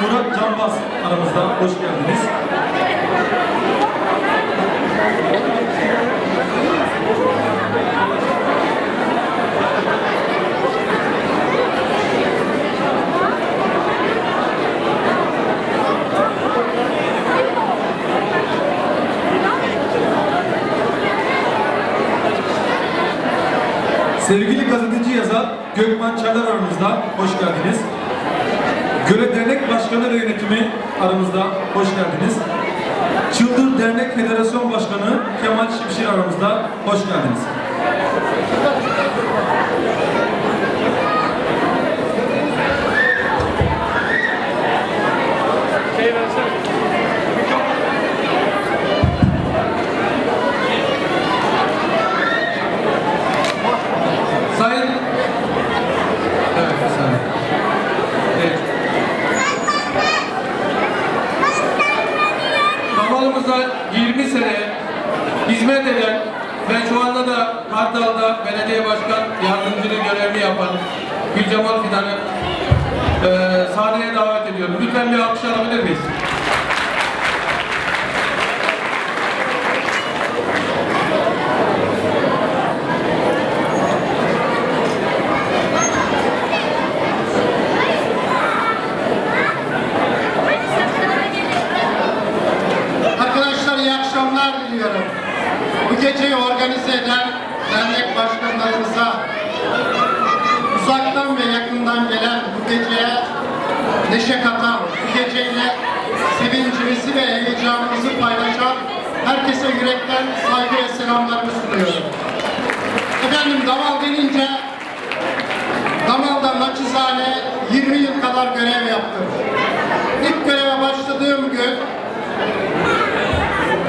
Murat Canbaz aramızda. Hoş geldiniz. Sevgili gazeteci yazar Gökmen Çeler aramızda. Hoş geldiniz. Göle Başkanı ve Yönetimi aramızda. Hoş geldiniz. Çıldır Dernek Federasyon Başkanı Kemal Şimşir aramızda. Hoş geldiniz. Sayın Evet, bir saniye. Evet. Damalımıza 20 sene hizmet eden ve şu anda da Kartal'da belediye başkan yardımcılığı görevini yapan Gülcemal Fidan'ı eee sahneye davet ediyorum. Lütfen bir alkış alabilir miyiz? Arkadaşlar iyi akşamlar diliyorum. Bu geceyi organize eden dernek başkanlarımıza, uzaktan ve yakından gelen bu geceye neşe katan, bu geceyle sevincimizi ve heyecanımızı paylaşan herkese yürekten saygı ve selamlarımı sunuyorum. Efendim Damal denince Damal'da naçizane 20 yıl kadar görev yaptım. İlk göreve başladığım gün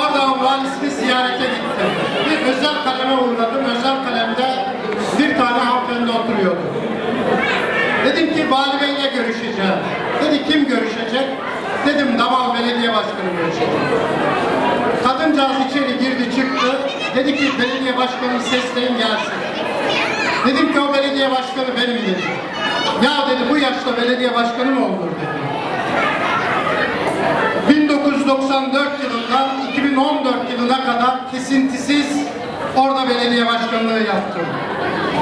Ardahan valisini ziyarete gittim. Bir özel kaleme uğradım. Özel kalemde bir tane hanımefendi oturuyordu. Dedim ki vali beyle görüşeceğim. Dedi kim görüşecek? Dedim Damal Belediye Başkanı görüşecek. Kadıncağız içeri girdi çıktı. Dedi ki belediye başkanı sesleyin gelsin. Dedim ki o belediye başkanı benim dedi. Ya dedi bu yaşta belediye başkanı mı olur dedi. 1994 yılından 2014 yılına kadar kesintisiz orada belediye başkanlığı yaptım.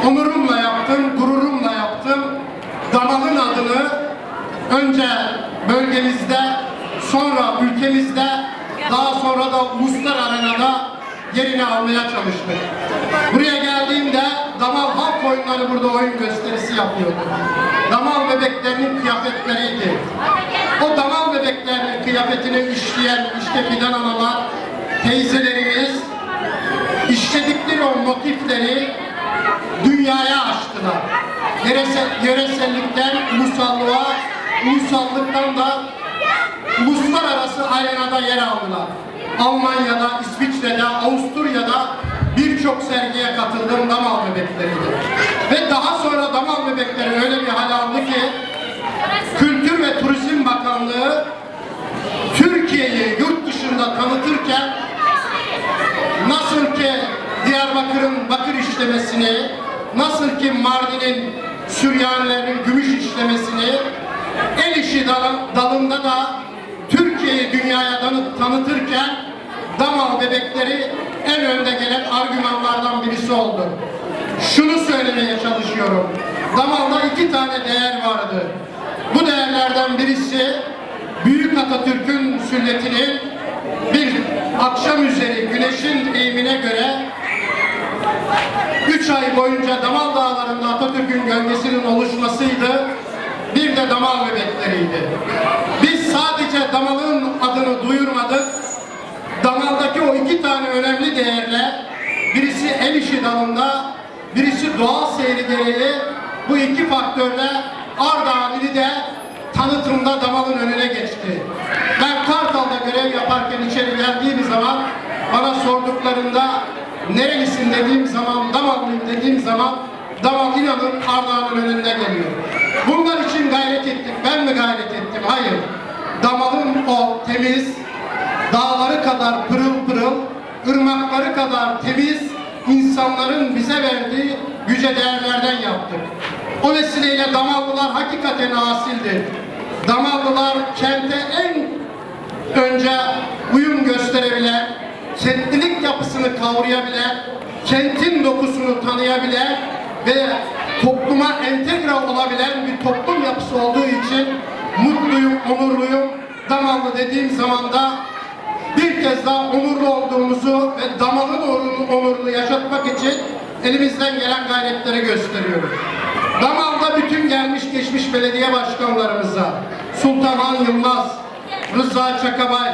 Onurumla yaptım, gururumla yaptım. Damal'ın adını önce bölgemizde, sonra ülkemizde, daha sonra da uluslar arenada yerini almaya çalıştık. Buraya geldiğimde Damal Halk Oyunları burada oyun gösterisi yapıyordu. Damal bebeklerinin kıyafetleriydi. O damal bebeklerinin kıyafetini işleyen işte fidan analar, teyzelerimiz işledikleri o motifleri dünyaya açtılar. Yörese, yöresellikten ulusallığa, ulusallıktan da uluslararası arenada yer aldılar. Almanya'da, İsviçre'de, Avusturya'da birçok sergiye katıldım damal bebekleriydi. Ve daha sonra damal bebekleri öyle bir hal aldı ki Kültür ve Turizm Bakanlığı Türkiye'yi yurt dışında tanıtırken nasıl ki Diyarbakır'ın bakır işlemesini, nasıl ki Mardin'in Süryanilerin gümüş işlemesini, el işi dal- dalında da Türkiye'yi dünyaya tanı- tanıtırken Damal bebekleri en önde gelen argümanlardan birisi oldu. Şunu söylemeye çalışıyorum. Damal'da iki tane değer vardı. Bu değerlerden birisi Büyük Atatürk'ün sünnetinin bir akşam üzeri güneşin eğimine göre üç ay boyunca Damal Dağları'nda Atatürk'ün gölgesinin oluşmasıydı. Bir de Damal bebekleriydi. Biz sadece Damal'ın adını duyurmadık. Damal'daki o iki tane önemli değerle birisi el işi dalında, birisi doğal seyri gereği bu iki faktörle Ardahan ili de tanıtımda Damal'ın önüne geçti. Ben Kartal'da görev yaparken içeri geldiğim zaman bana sorduklarında nerelisin dediğim zaman, Damallıyım dediğim zaman Damal inanın Ardahan'ın önünde geliyor. Bunlar için gayret ettik. Ben mi gayret ettim? Hayır. Damal'ın o temiz, dağları kadar pırıl pırıl, ırmakları kadar temiz insanların bize verdiği yüce değerlerden yaptık. O vesileyle Damallılar hakikaten asildir. Damallılar kente en önce uyum gösterebilen, kentlilik yapısını kavrayabilen, kentin dokusunu tanıyabilen ve topluma entegre olabilen bir toplum yapısı olduğu için mutluyum, onurluyum. Damallı dediğim zaman da bir kez daha onurlu olduğumuzu ve damalın onurunu yaşatmak için elimizden gelen gayretleri gösteriyoruz. Damal'da bütün gelmiş geçmiş belediye başkanlarımıza, Sultan Han Yılmaz, Rıza Çakabay,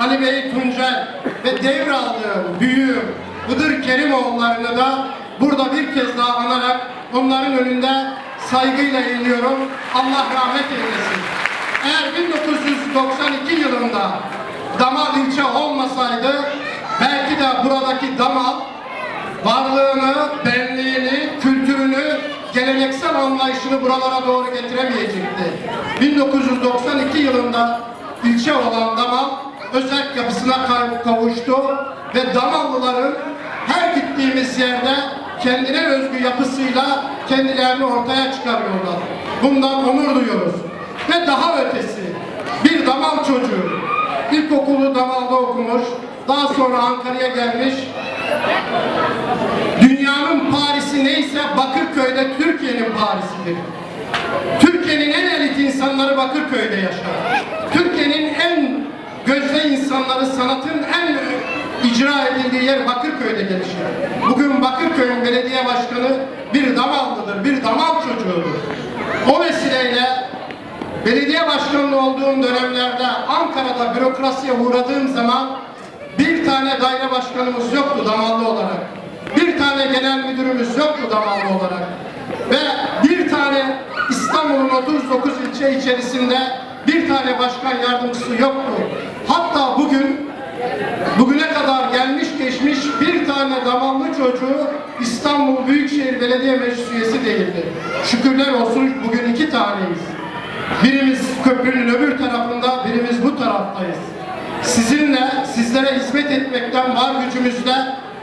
Ali Bey Tuncel ve devraldığım büyüğüm Hıdır Kerimoğullarını da burada bir kez daha anarak onların önünde saygıyla eğiliyorum. Allah rahmet eylesin. Eğer 1992 yılında Damal ilçe olmasaydı belki de buradaki Damal varlığını, benliğini, kültürünü, geleneksel anlayışını buralara doğru getiremeyecekti. 1992 yılında ilçe olan Damal özel yapısına kav- kavuştu ve Damallıların her gittiğimiz yerde kendine özgü yapısıyla kendilerini ortaya çıkarıyorlar. Bundan onur duyuyoruz. Ve daha ötesi bir Damal çocuğu ilkokulu Damal'da okumuş, daha sonra Ankara'ya gelmiş, Dünyanın Paris'i neyse Bakırköy'de Türkiye'nin Paris'idir. Türkiye'nin en elit insanları Bakırköy'de yaşar. Türkiye'nin en gözde insanları sanatın en icra edildiği yer Bakırköy'de gelişir. Bugün Bakırköy'ün belediye başkanı bir damallıdır, bir damal çocuğudur. O vesileyle belediye başkanlığı olduğum dönemlerde Ankara'da bürokrasiye uğradığım zaman bir tane daire başkanımız yoktu damallı olarak. Bir tane genel müdürümüz yoktu damallı olarak. Ve bir tane İstanbul'un 39 ilçe içerisinde bir tane başkan yardımcısı yoktu. Hatta bugün bugüne kadar gelmiş geçmiş bir tane damallı çocuğu İstanbul Büyükşehir Belediye Meclis üyesi değildi. Şükürler olsun bugün iki taneyiz. Birimiz köprünün öbür tarafında, birimiz bu taraftayız. Sizinle, sizlere hizmet etmekten var gücümüzle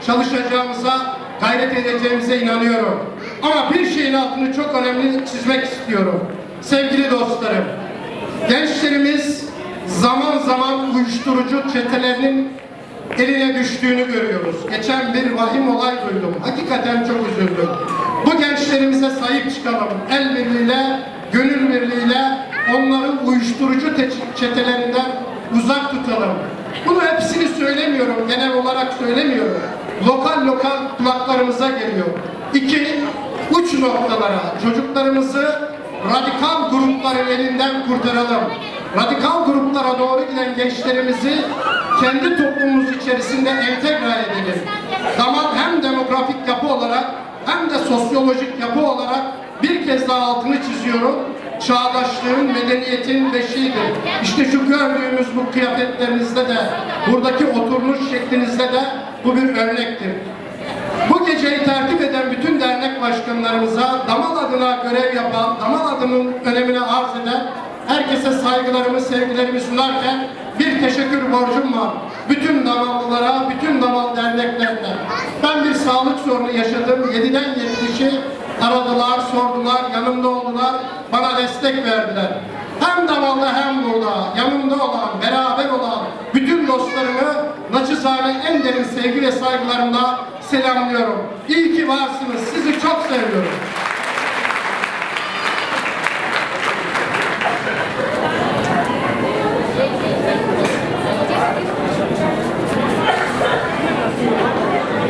çalışacağımıza, gayret edeceğimize inanıyorum. Ama bir şeyin altını çok önemli çizmek istiyorum. Sevgili dostlarım, gençlerimiz zaman zaman uyuşturucu çetelerinin eline düştüğünü görüyoruz. Geçen bir vahim olay duydum. Hakikaten çok üzüldüm. Bu gençlerimize sahip çıkalım. El birliğiyle, gönül birliğiyle onları uyuşturucu te- çetelerinden uzak tutalım. Bunu hepsini söylemiyorum, genel olarak söylemiyorum. Lokal lokal kulaklarımıza geliyor. İki, uç noktalara çocuklarımızı radikal grupların elinden kurtaralım. Radikal gruplara doğru giden gençlerimizi kendi toplumumuz içerisinde entegre edelim. Damat hem demografik yapı olarak hem de sosyolojik yapı olarak bir kez daha altını çiziyorum. Çağdaşlığın, medeniyetin beşiğidir. İşte şu gördüğümüz bu kıyafetlerinizde de, buradaki oturmuş şeklinizde de bu bir örnektir. Bu geceyi tertip eden bütün dernek başkanlarımıza, Damal adına görev yapan, Damal adının önemine arz eden herkese saygılarımı, sevgilerimi sunarken bir teşekkür borcum var. Bütün Damallılara, bütün Damal derneklerine. Ben bir sağlık sorunu yaşadım. 7'den 70'i aradılar, sordular, yanımda oldular, bana destek verdiler. Hem Damallı hem burada yanımda olan, beraber olan bütün dostlarımı naçizane en derin sevgi ve saygılarımla selamlıyorum. İyi ki varsınız. Sizi çok seviyorum.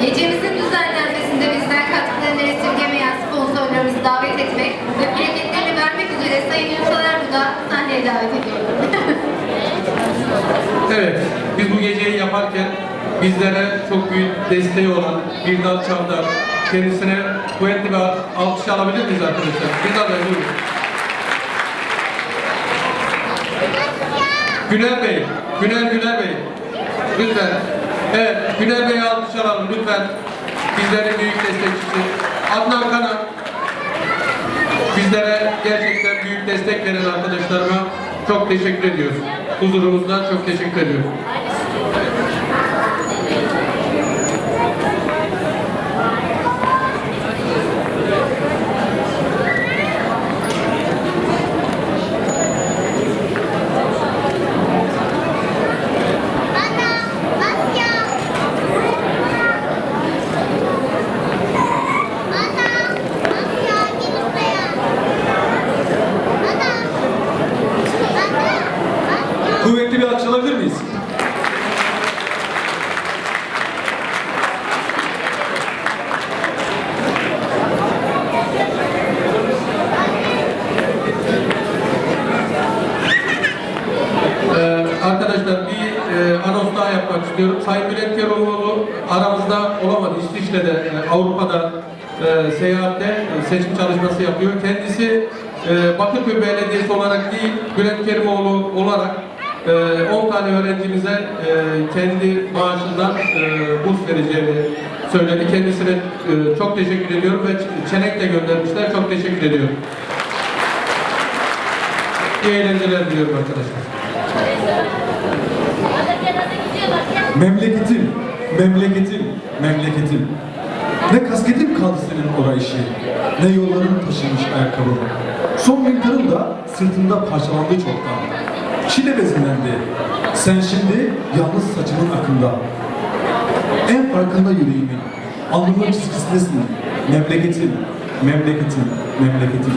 Gecemizin düzenlenmesinde bizden katkılarını esirgemeyen sponsorlarımızı davet etmek ve plaketlerini vermek üzere Sayın Ünsal Erdoğan'ı sahneye davet ediyorum. Evet, biz bu geceyi yaparken bizlere çok büyük desteği olan Birdal Çavdar, kendisine kuvvetli bir alkış alabilir miyiz arkadaşlar? Birdal Bey buyurun. Güner Bey, Güner Güner Bey, lütfen. Evet, Güner Bey'i alkış alalım lütfen. Bizlerin büyük destekçisi. Adnan Kanan, bizlere gerçekten büyük destek veren arkadaşlarıma çok teşekkür ediyoruz. Huzurumuzdan çok teşekkür ediyorum. Belediyesi olarak değil, Bülent Kerimoğlu olarak e, 10 tane öğrencimize e, kendi maaşından e, burs vereceğini söyledi. Kendisine çok teşekkür ediyorum ve çenek de göndermişler. Çok teşekkür ediyorum. İyi eğlenceler diliyorum arkadaşlar. Memleketim, memleketim, memleketim. Ne kasketim kaldı senin orayışı, ne yolların taşımış ayakkabıları. Son bir da sırtında parçalandı çoktan. Çile bezinlendi. Sen şimdi yalnız saçımın akında. En farkında yüreğimin. Alnımın çizgisindesin. Memleketim, memleketim, memleketim.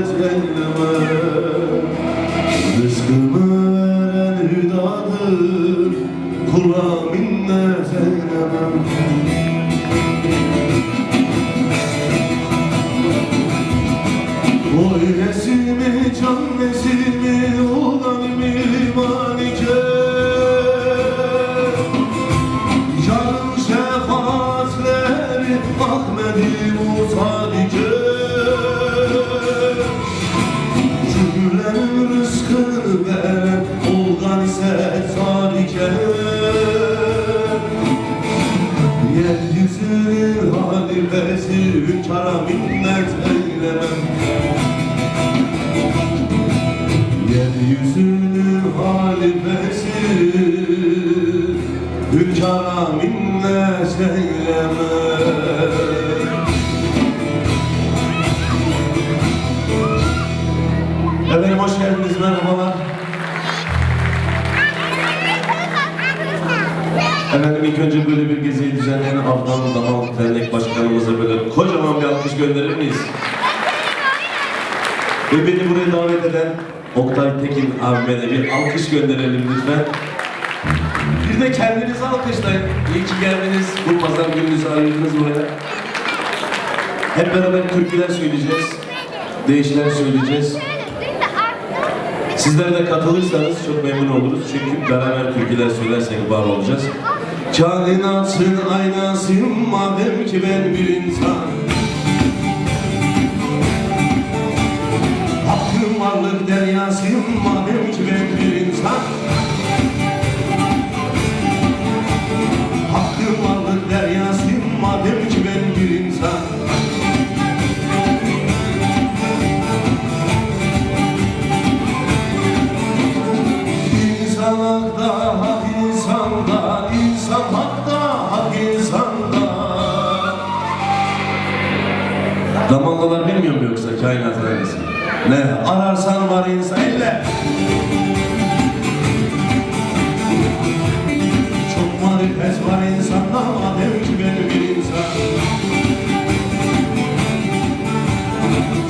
cenneme Rızkın kara minnet eyleme Efendim hoş geldiniz, merhabalar. Efendim ilk önce böyle bir geziyi düzenleyen Avdan Damal Dernek Başkanımıza böyle kocaman bir alkış gönderir miyiz? Ve beni buraya davet eden Oktay Tekin abime de bir alkış gönderelim lütfen. Bir de kendinizi alkışlayın. İyi ki geldiniz. Bu pazar gününüzü ayırdınız buraya. Hep beraber türküler söyleyeceğiz. Değişler söyleyeceğiz. Sizler de katılırsanız çok memnun oluruz. Çünkü beraber türküler söylersek var olacağız. Kainatın aynasıyım madem ki ben bir insan. İnsan elle. Çok marifet var insanda madem ki ben bir insan.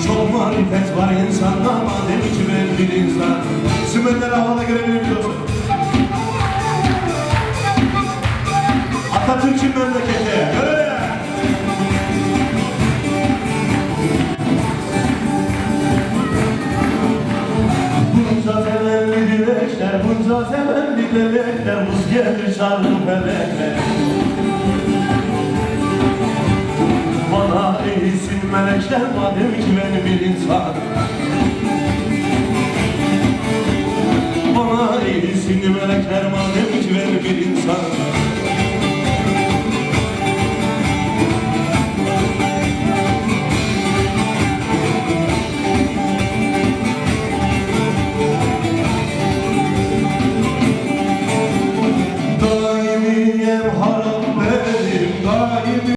Çok marifet var insanda madem ki ben bir insan. Sümenleri havada görebilir miyiz? Atatürk'ün memleketi. Öyle. Dilekler, bunca temelli dilekler Buz gelir çarpı felekler Bana eğilsin melekler madem ki ben bir insan. Bana eğilsin melekler madem ki ben bir insan